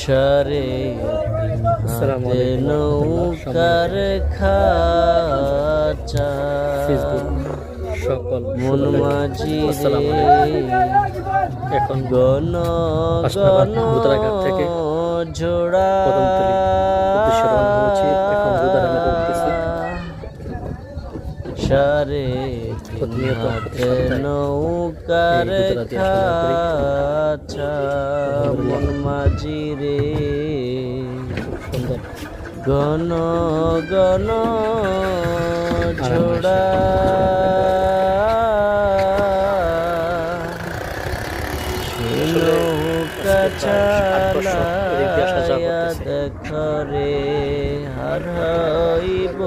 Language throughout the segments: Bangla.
সারে নৌকার খাচা। সকল মন মাঝি এখন গণ গণ থেকে ঝোড়া সারে হাতে নৌকার মন মাঝি রে গণ ঝোড়া। নৌকা চালায়া দেখরে হার হইব।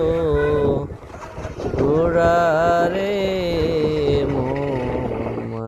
rare